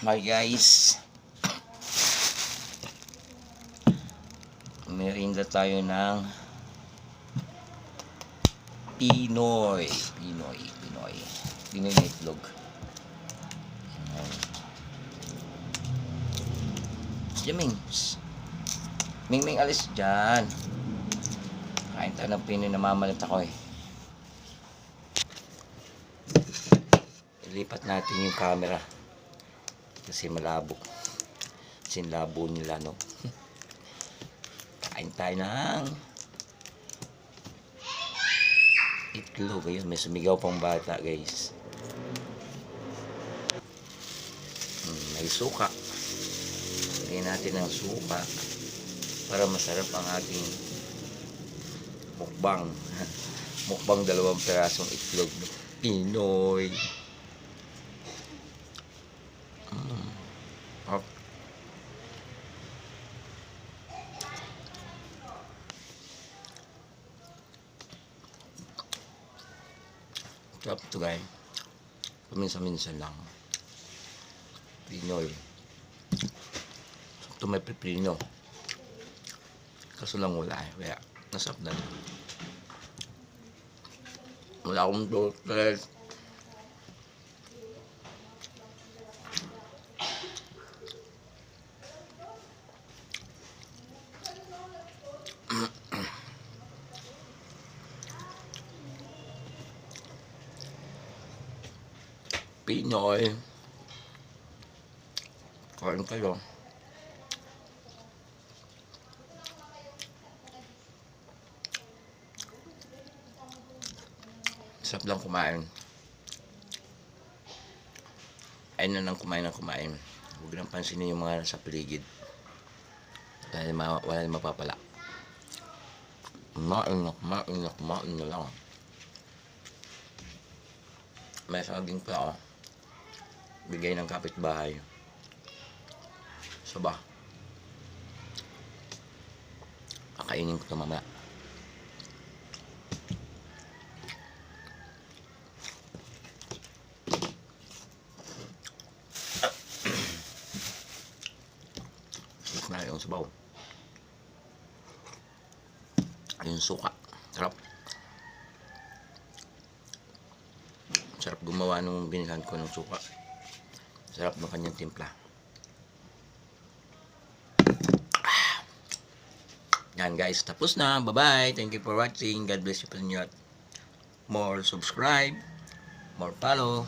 Hi guys. Merinda tayo ng Pinoy. Pinoy. Pinoy. Pinoy na itlog. Jaming. Ming Ming alis dyan. Kain tayo ng Pinoy na mamalit ako eh. Ilipat natin yung camera. Kasi malabo. Sinlabo nila, no? Kain tayo ng itlog. Ayun, may sumigaw pang bata, guys. Hmm, may suka. Lagyan natin ng suka para masarap ang ating mukbang. mukbang dalawang perasong itlog. Pinoy. Mm. Up. To guys. Paminsan-minsan lang. Pinoy. Ito may pipino. Kaso lang wala eh. Kaya nasap na lang. Wala akong toothbrush. Pinoy. Kain kayo. Sarap lang kumain. Ayun na lang kumain ng kumain. Huwag nang pansinin yung mga nasa paligid. Dahil ma wala na mapapala. Kumain na, kumain na, kumain na lang. May saging pa ako. Bigay ng kapitbahay. So? Kakainin ko ito mamaya. Na yung sabaw. Yung suka. Sarap. Sarap gumawa nung binilhan ko ng suka. Sarap ng kanyang timpla. Yan guys, tapos na. Bye-bye. Thank you for watching. God bless you po more subscribe, more follow.